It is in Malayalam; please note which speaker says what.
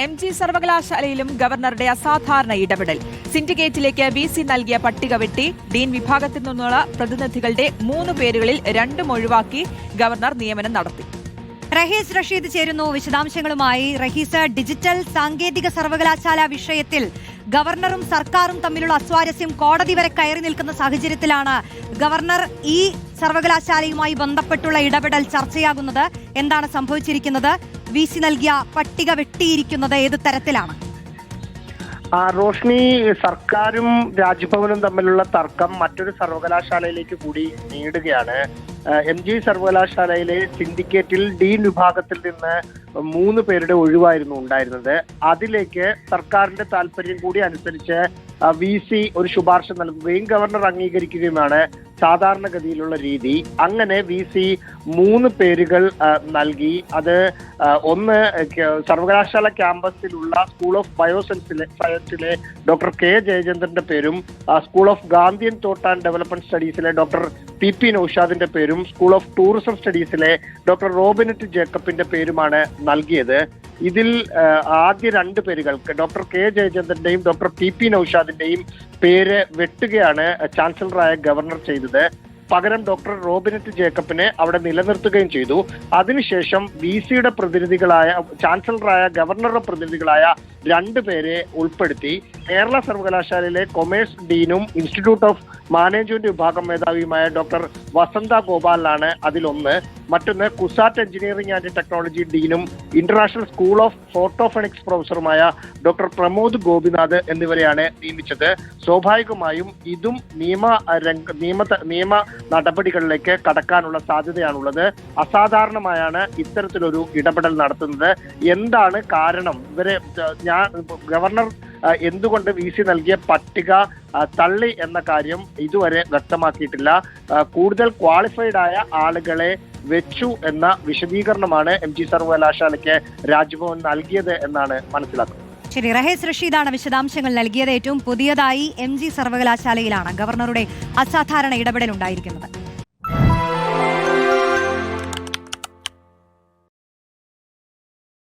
Speaker 1: എം ജി സർവകലാശാലയിലും ഗവർണറുടെ അസാധാരണ ഇടപെടൽ. സിൻഡിക്കേറ്റിലേക്ക് വി സി നൽകിയ പട്ടിക വെട്ടി ഡീൻ വിഭാഗത്തിൽ നിന്നുള്ള പ്രതിനിധികളുടെ മൂന്ന് പേരുകളിൽ രണ്ടും ഒഴിവാക്കി ഗവർണർ നിയമനം നടത്തി.
Speaker 2: റഹീസ് റഷീദ് ചേരുന്നു വിശദാംശങ്ങളുമായി. റഹീസ് ഡിജിറ്റൽ സാങ്കേതിക സർവകലാശാല വിഷയത്തിൽ ഗവർണറും സർക്കാരും തമ്മിലുള്ള അസ്വാരസ്യം കോടതി വരെ കയറി നിൽക്കുന്ന സാഹചര്യത്തിലാണ് ഗവർണർ ഈ സർവകലാശാലയുമായി ബന്ധപ്പെട്ടുള്ള ഇടപെടൽ ചർച്ചയാകുന്നത് എന്താണ് സംഭവിച്ചിരിക്കുന്നത്? വി സി നൽകിയ പട്ടിക വെട്ടിയിരിക്കുന്നത് ഏത് തരത്തിലാണ്?
Speaker 3: റോഷ്നി സർക്കാരും രാജ്ഭവനും തമ്മിലുള്ള തർക്കം മറ്റൊരു സർവകലാശാലയിലേക്ക് കൂടി നീടുകയാണ്. എം ജി സർവകലാശാലയിലെ സിൻഡിക്കേറ്റിൽ ഡീൻ വിഭാഗത്തിൽ നിന്ന് മൂന്ന് പേരുടെ ഒഴിവായിരുന്നു ഉണ്ടായിരുന്നത്. അതിലേക്ക് സർക്കാരിന്റെ താല്പര്യം കൂടി അനുസരിച്ച് വി സി ഒരു ശുപാർശ നൽകുകയും ഗവർണർ അംഗീകരിക്കുകയുമാണ്. സാധാരണഗതിയിലുള്ള രീതി. അങ്ങനെ വി സി മൂന്ന് പേരുകൾ നൽകി. അത് ഒന്ന് സർവകലാശാല ക്യാമ്പസിലുള്ള സ്കൂൾ ഓഫ് ബയോസയൻസിലെ സയൻസിലെ ഡോക്ടർ കെ ജയചന്ദ്രന്റെ പേരും school of Gandhian thought and development സ്റ്റഡീസിലെ doctor P P നൌഷാദിന്റെ പേരും സ്കൂൾ ഓഫ് ടൂറിസം സ്റ്റഡീസിലെ ഡോക്ടർ റോബിനറ്റ് ജേക്കബിന്റെ പേരുമാണ് നൽകിയത്. ഇതിൽ ആദ്യ രണ്ട് പേരുകൾക്ക് ഡോക്ടർ കെ ജയചന്ദ്രന്റെയും ഡോക്ടർ പി പി നൌഷാദിന്റെയും പേര് വെട്ടുകയാണ് ചാൻസലറായ ഗവർണർ ചെയ്തത്. പകരം ഡോക്ടർ റോബിനറ്റ് ജേക്കബിനെ അവിടെ നിലനിർത്തുകയും ചെയ്തു. അതിനുശേഷം വി സിയുടെ പ്രതിനിധികളായ ചാൻസലറായ ഗവർണറുടെ പ്രതിനിധികളായ രണ്ട് പേരെ ഉൾപ്പെടുത്തി. കേരള സർവകലാശാലയിലെ കൊമേഴ്സ് ഡീനും ഇൻസ്റ്റിറ്റ്യൂട്ട് ഓഫ് മാനേജ്മെന്റ് വിഭാഗം മേധാവിയുമായ ഡോക്ടർ വസന്ത ഗോപാലാണ് അതിലൊന്ന്. മറ്റൊന്ന് കുസാറ്റ് എഞ്ചിനീയറിംഗ് ആൻഡ് ടെക്നോളജി ഡീനും ഇന്റർനാഷണൽ സ്കൂൾ ഓഫ് ഫോട്ടോഫണിക്സ് പ്രൊഫസറുമായ ഡോക്ടർ പ്രമോദ് ഗോപിനാഥ് എന്നിവരെയാണ് നിയമിച്ചത്. സ്വാഭാവികമായും ഇതും നിയമ രംഗ നിയമ നിയമ നടപടികളിലേക്ക് കടക്കാനുള്ള സാധ്യതയാണുള്ളത്. അസാധാരണമായാണ് ഇത്തരത്തിലൊരു ഇടപെടൽ നടത്തുന്നത്. എന്താണ് കാരണം? ഇവരെ ഞാൻ ഗവർണർ എന്തുകൊണ്ട് വി സി നൽകിയ പട്ടിക തള്ളി എന്ന കാര്യം ഇതുവരെ വ്യക്തമാക്കിയിട്ടില്ല. കൂടുതൽ ക്വാളിഫൈഡ് ആയ ആളുകളെ വെച്ചു എന്ന വിശദീകരണമാണ് എം ജി സർവകലാശാലയ്ക്ക് രാജ്ഭവൻ നൽകിയത് എന്നാണ് മനസ്സിലാക്കുന്നത്.
Speaker 2: ശരി റഹേസ് റഷീദാണ് വിശദാംശങ്ങൾ നൽകിയത്. ഏറ്റവും പുതിയതായി എം ജി സർവകലാശാലയിലാണ് ഗവർണറുടെ അസാധാരണ ഇടപെടൽ ഉണ്ടായിരിക്കുന്നത്